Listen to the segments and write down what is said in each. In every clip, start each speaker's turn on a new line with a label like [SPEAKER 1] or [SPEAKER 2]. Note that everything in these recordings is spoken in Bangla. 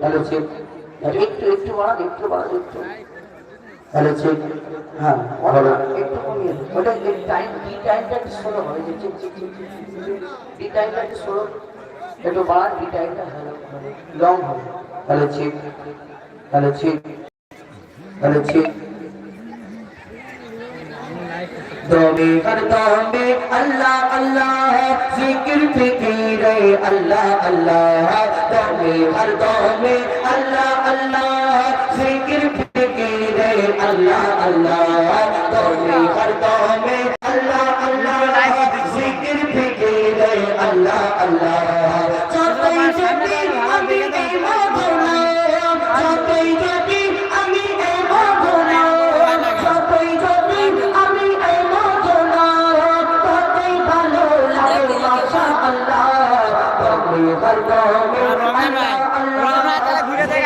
[SPEAKER 1] হ্যালো চেক একটু একটু বাড়ান একটু বাড়ান, একটু। হ্যালো চেক হ্যাঁ একটু কমিয়ে ওটা টাইম ডি টাইমটা একটু স্লো হবে। যে ঠিক চেক ডি টাইমটা একটু স্লো একটু বাড়ান ডি টাইমটা হ্যালো লং হবে। Hello check hello check hello check দমে হর দমে, আল্লাহ আল্লাহ, জিকির ফিকিরে, আল্লাহ আল্লাহ, দমে হর আল্লাহ আল্লাহ, জিকির ফিকিরে, আল্লাহ আল্লাহ, দমে হর আল্লাহ আল্লাহ, জিকির ফিকিরে, আল্লাহ আল্লাহ। যতই যদি আমি এই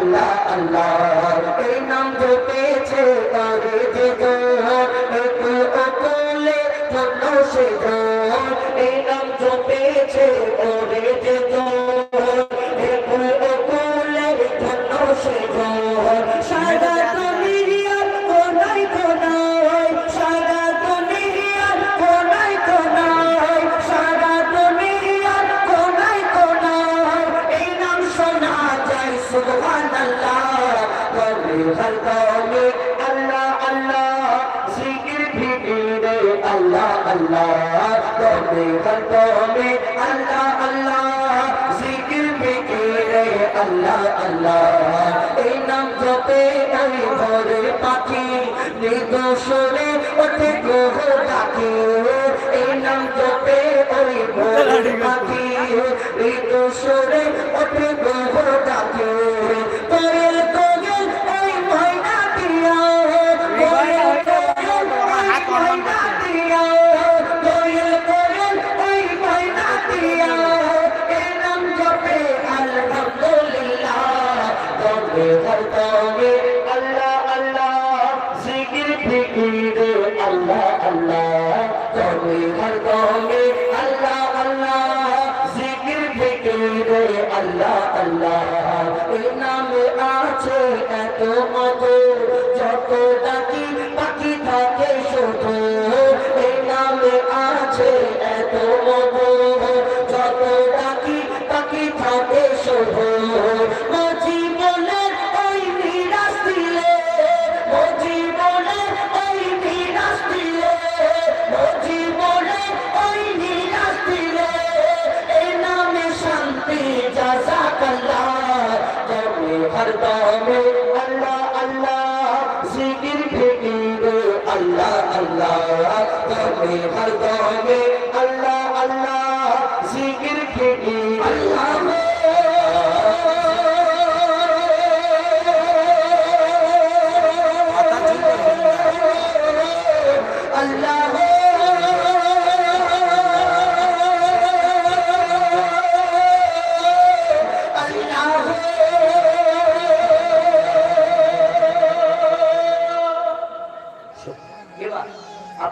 [SPEAKER 1] আল্লাহ আল্লাহ। এই নাম জপেছে তারে যে একটু অকলে ধন্য সে এই নাম জপেছে ওরে যে একটু অকলে ধন্য সে হর কওমে আল্লাহ আল্লাহ জিকির ফিকিরে আল্লাহ আল্লাহ বলে হর কওমে আল্লাহ আল্লাহ জিকির ফিকিরে আল্লাহ আল্লাহ এই নাম জপে ঘরে পাখি নিদোষরে ওঠে গ্রহ গ্রহ তবে হর তবে আল্লাহ আল্লাহ জিকির ফিকিরে আল্লাহ আল্লাহ তবে হর তবে আল্লাহ আল্লাহ নামে আছে এত হর দমে আল্লাহ আল্লাহ জিকির ফিকিরে আল্লাহ আল্লাহ তবে হর দমে আল্লাহ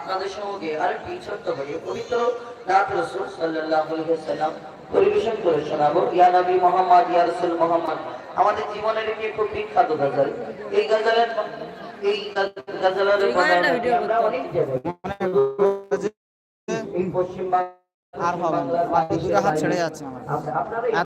[SPEAKER 1] আপনাদের সঙ্গে আরেকটি ছোট্ট করে পবিত্র নাথ রসুল সাল্লাল্লাহু আলাইহি ওয়াসাল্লাম পরিবেশন করে শোনাবো। ইয়া নবী মোহাম্মদ ইয়া রাসূল মোহাম্মদ আমাদের জীবনের একটি খুব বিখ্যাত গজল। এই গজলের এই গজলের আমরা অনেক
[SPEAKER 2] আর হবে দুটো হাত ছেড়ে যাচ্ছে আমার।